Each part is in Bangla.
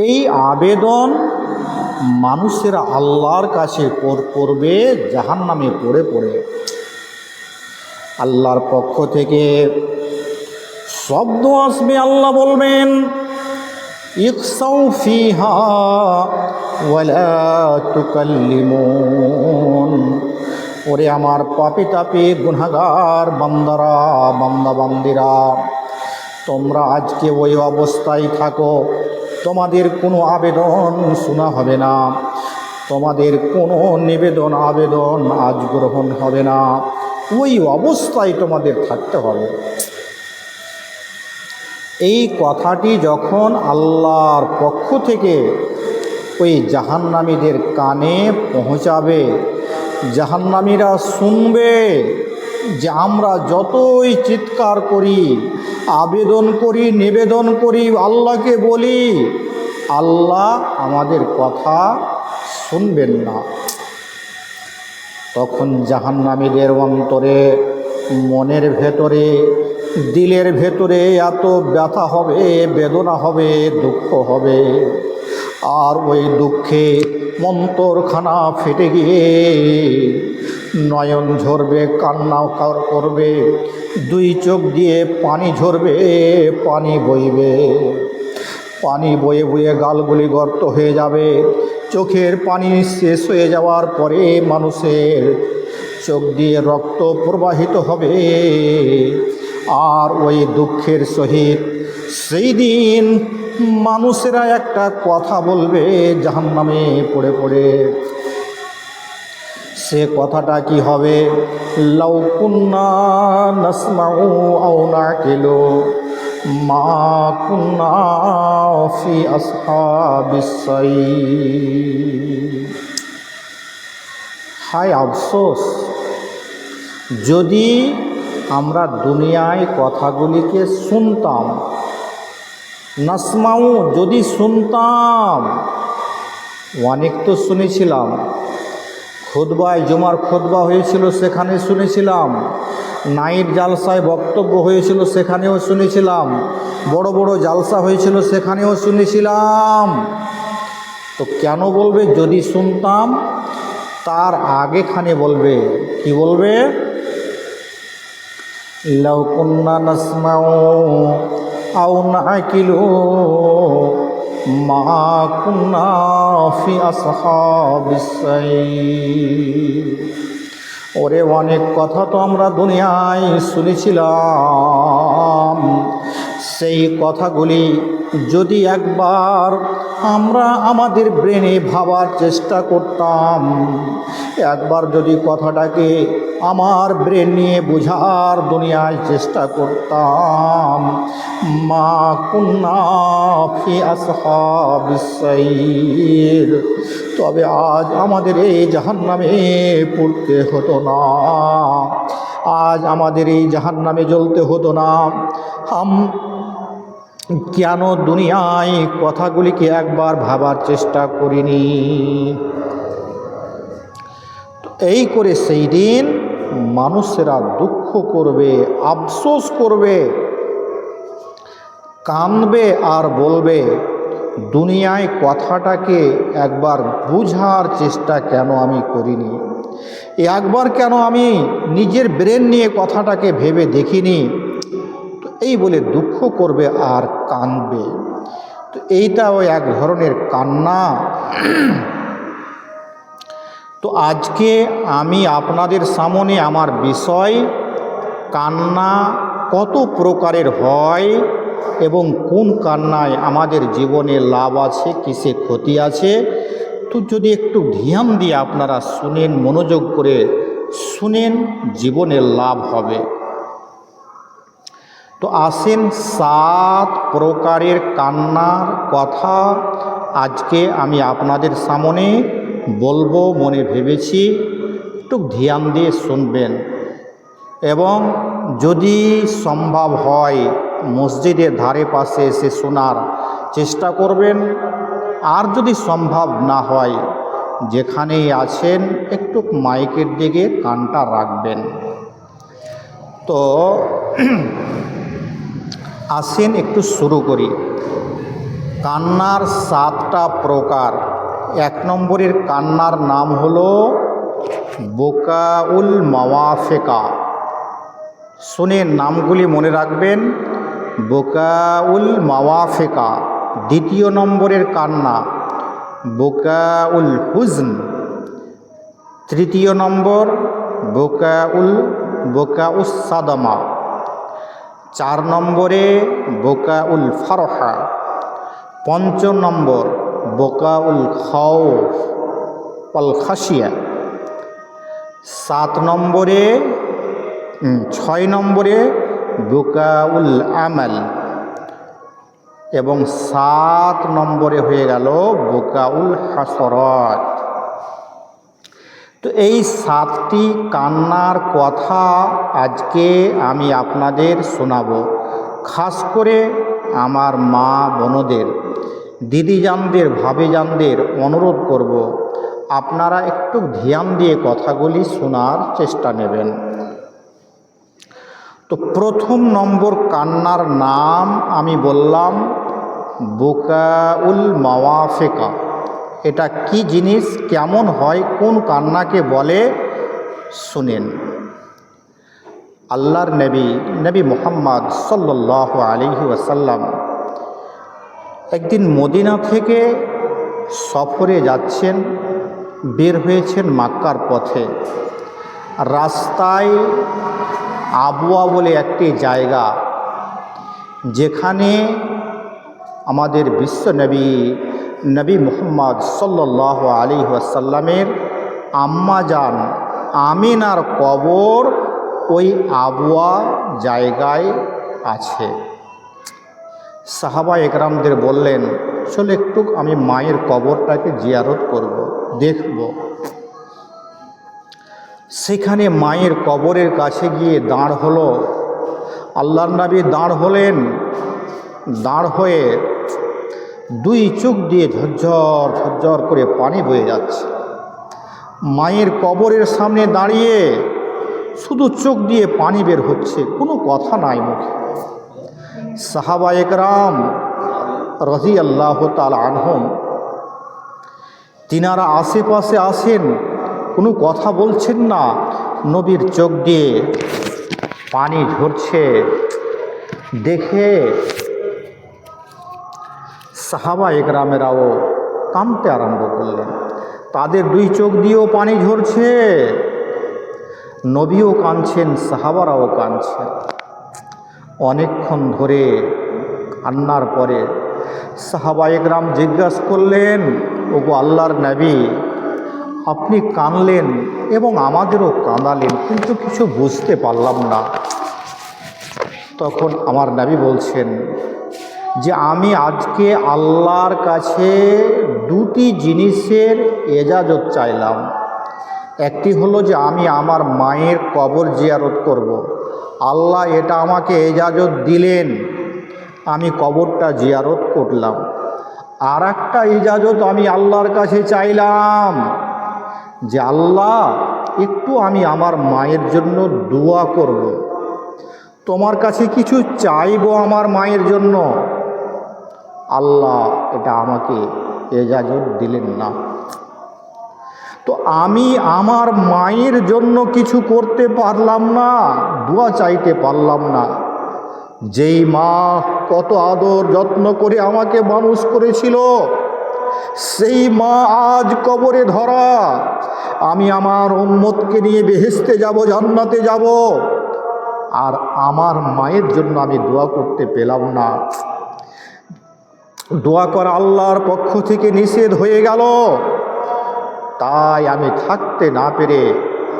এই আবেদন মানুষেরা আল্লাহর কাছে কর- করবে জাহান নামে পড়ে পড়ে। আল্লাহর পক্ষ থেকে শব্দ আসবে, আল্লাহ বলবেন ফিহা ওরে আমার পাপি তাপি গুনাগার বান্দারা, বান্দা বান্দিরা, তোমরা আজকে ওই অবস্থায় থাকো। তোমাদের কোনো আবেদন শোনা হবে না। তোমাদের কোনো নিবেদন, আবেদন আজ গ্রহণ হবে না। ওই অবস্থায় তোমাদের থাকতে হবে। এই কথাটি যখন আল্লাহর পক্ষ থেকে ওই জাহান্নামীদের কানে পৌঁছাবে, জাহান্নামীরা শুনবে যে আমরা যতই চিৎকার করি আবেদন করি, নিবেদন করি, আল্লাহকে বলি। আল্লাহ আমাদের কথা শুনবেন না। তখন জাহান্নামীদের অন্তরে, মনের ভেতরে, দিলের ভেতরে এত ব্যথা হবে, বেদনা হবে, দুঃখ হবে। আর ওই দুঃখে মন্তরখানা ফেটে গিয়ে নয়ন ঝরবে, কান্না কার করবে, দুই চোখ দিয়ে পানি ঝরবে, পানি বইবে। পানি বয়ে বয়ে গালগুলি গর্ত হয়ে যাবে। চোখের পানি শেষ হয়ে যাওয়ার পরে মানুষের চোখ দিয়ে রক্ত প্রবাহিত হবে। আর ওই দুঃখের সহিত সেই দিন মানুষেরা একটা কথা বলবে, জাহান্নামে পড়ে পড়ে। সে কথাটা কি হবে? লৌকুন্না নসমাউ আও মা কুন্না হায় আফসোস, যদি আমরা দুনিয়ায় কথাগুলিকে শুনতাম, নাসমাউ যদি শুনতাম, অনেক তো শুনেছিলাম খোদবায় জমার খোদবা হয়েছিল সেখানে শুনেছিলাম। নাইট জালসায় বক্তব্য হয়েছিল, সেখানেও শুনেছিলাম। বড় বড় জালসা হয়েছিল, সেখানেও শুনেছিলাম। তো কেন বলবে? যদি শুনতাম, তার আগেখানে বলবে। কি বলবে? লৌকুন্না নসমাউ আও নাকিলু আসহাবিস সাইর। ওরে অনেক কথা তো আমরা দুনিয়ায় শুনেছিলাম সেই কথাগুলি যদি একবার আমরা আমাদের ব্রেনে ভাবার চেষ্টা করতাম, একবার যদি কথাটাকে আমার ব্রেন নিয়ে বোঝার দুনিয়ায় চেষ্টা করতাম। মা কুন্না ফি তবে আজ আমাদের এই জাহান্নামে পড়তে হতো না। আজ আমাদের এই জাহান্নামে জ্বলতে হতো না। হাম কেন দুনিয়ায় কথাগুলিকে একবার ভাবার চেষ্টা করিনি? এই করে সেই দিন মানুষেরা দুঃখ করবে, আফসোস করবে, কাঁদবে আর বলবে, দুনিয়ায় কথাটাকে একবার বুঝার চেষ্টা কেন আমি করিনি? একবার কেন আমি নিজের ব্রেন নিয়ে কথাটাকে ভেবে দেখিনি? তো এই বলে দুঃখ করবে আর কাঁদবে। তো এইটাও এক ধরনের কান্না। তো আজকে আমি আপনাদের সামনে আমার বিষয়, কান্না কত প্রকারের হয় এবং কোন কান্নায় আমাদের জীবনে লাভ আছে, কিসে ক্ষতি আছে, তো যদি একটু ধ্যান দিয়ে আপনারা শুনেন, মনোযোগ করে শুনেন, জীবনে লাভ হবে। তো আসেন সাত প্রকারের কান্নার কথা আজকে আমি আপনাদের সামনে বলব, মনে ভেবেছি, একটু ধ্যান দিয়ে শুনবেন। এবং যদি সম্ভব হয়, মসজিদের ধারে পাশে এসে শোনার চেষ্টা করবেন। আর যদি সম্ভব না হয়, যেখানেই আছেন, একটু মাইকের দিকে কানটা রাখবেন। তো, আসেন, একটু শুরু করি। কান্নার সাতটা প্রকার। এক নম্বরের কান্নার নাম হলো বোকাউল মাওয়াফেকা। শুনে নামগুলি মনে রাখবেন, বোকাউল মাওয়াফেকা, দ্বিতীয় নম্বরের কান্না, বোকাউল হুজন। তৃতীয় নম্বর, বোকাউল বোকাউস সাদমা চার নম্বরে, বোকাউল ফারহা। পঞ্চম নম্বর বোকাউল খাউফ পল খাসিয়া সাত নম্বরে ছয় নম্বরে বোকাউল আমাল। এবং সাত নম্বরে হয়ে গেল বোকাউল হাসরত। তো এই সাতটি কান্নার কথা আজকে আমি আপনাদের শোনাবো। খাস করে আমার মা বোনদের দিদিজানদের, ভাবিজানদের অনুরোধ করব, আপনারা একটু ধ্যান দিয়ে কথাগুলি শোনার চেষ্টা নেবেন। তো প্রথম নম্বর কান্নার নাম আমি বললাম, বোকাউল মাওয়াফেকা। এটা কি জিনিস, কেমন হয়, কোন কান্নাকে বলে, শুনেন। আল্লাহর নবী নবী মোহাম্মদ সাল্লাহ আলিহি ওয়াসাল্লাম একদিন মদিনা থেকে সফরে যাচ্ছেন, বের হয়েছেন মাক্কার পথে। রাস্তায় আবুয়া বলে একটি জায়গা, যেখানে আমাদের বিশ্ব নবী নবী মুহাম্মদ সাল্লাহ আলী ওয়াসাল্লামের আম্মাজান আমিনার কবর ওই আবুয়া জায়গায় আছে। সাহাবা একরামদের বললেন, চলো একটু আমি মায়ের কবরটাকে জিয়ারত করব, দেখব। সেখানে মায়ের কবরের কাছে গিয়ে দাঁড় হলো। আল্লাহর নবী দাঁড় হলেন। দাঁড় হয়ে দুই চোখ দিয়ে ঝরঝর ঝরঝর করে পানি বয়ে যাচ্ছে। মায়ের কবরের সামনে দাঁড়িয়ে শুধু চোখ দিয়ে পানি বের হচ্ছে, কোনো কথা নাই মুখে। সাহাবা একরাম রাজি আল্লাহ তাল আনহম, তিনারা আশেপাশে আসেন, কোনো কথা বলছেন না, নবীর চোখ দিয়ে পানি ঝরছে। দেখে সাহাবা একরামেরাও কাঁদতে আরম্ভ করলেন। তাদের দুই চোখ দিয়েও পানি ঝরছে। নবীও কাঁদছেন, সাহাবারাও কাঁদছেন। অনেকক্ষণ ধরে কান্নার পরে সাহাবা একরাম জিজ্ঞাসা করলেন, ওগো আল্লাহর নবী, আপনি কানলেন এবং আমাদেরও কাঁদালেন, কিন্তু কিছু বুঝতে পারলাম না তখন আমার নাবি বলছেন, যে আমি আজকে আল্লাহর কাছে দুটি জিনিসের এজাজত চাইলাম একটি হলো যে আমি আমার মায়ের কবর জিয়ারত করব। আল্লাহ এটা আমাকে এজাজত দিলেন। আমি কবরটা জিয়ারত করলাম। আর একটা ইজাজত আমি আল্লাহর কাছে চাইলাম যে, আল্লাহ, একটু আমি আমার মায়ের জন্য দোয়া করব। তোমার কাছে কিছু চাইব আমার মায়ের জন্য। আল্লাহ এটা আমাকে এজাজত দিলেন না। তো আমি আমার মায়ের জন্য কিছু করতে পারলাম না, দোয়া চাইতে পারলাম না। যেই মা কত আদর যত্ন করে আমাকে মানুষ করেছিল, সেই মা আজ কবরে ধরা। আমি আমার উম্মতকে নিয়ে বেহেস্তে যাব, জান্নাতে যাব। আর আমার মায়ের জন্য আমি দোয়া করতে পেলাম না। দোয়া করা আল্লাহর পক্ষ থেকে নিষেধ হয়ে গেল। তাই আমি থাকতে না পেরে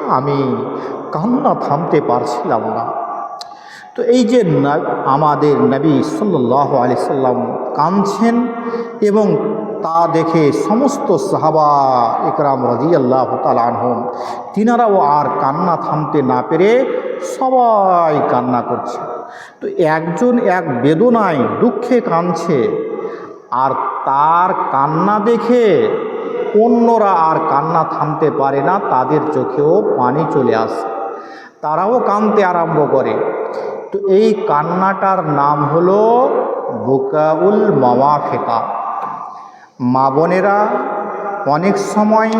আমি কান্না থামতে পারছিলাম না। তো এই যে আমাদের নবী সাল্লাহ আলি সাল্লাম কাঁদছেন এবং তা দেখে সমস্ত সাহাবা ইকরাম রাজি আল্লাহ তালহম তিনারাও আর কান্না থামতে না পেরে সবাই কান্না করছে। তো একজন এক বেদনায় দুঃখে কাঁদছে আর তার কান্না দেখে অন্যরা আর কান্না থামতে পারে না, তাদের চোখেও পানি চলে আসে। তারাও কাঁদতে আরম্ভ করে। তো এই কান্নাটার নাম হলো বুকাউল ফেকা মা বোনেরা, অনেক সময়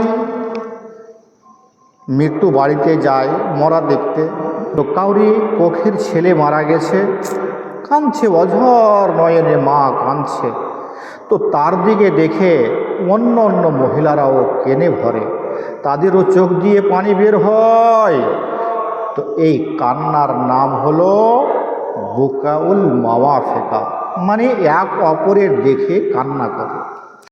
মৃত্যু বাড়িতে যায় মরা দেখতে। তো কাউরি কোখের ছেলে মারা গেছে, কাঁদছে, অঝর নয়নে মা কাঁদছে। তো তার দিকে দেখে অন্য অন্য মহিলারাও কেনে ভরে, তাদেরও চোখ দিয়ে পানি বের হয়। তো এই কান্নার নাম হলো বোকাউল মাওয়া ফেকা মানে এক অপরের দেখে কান্না করে।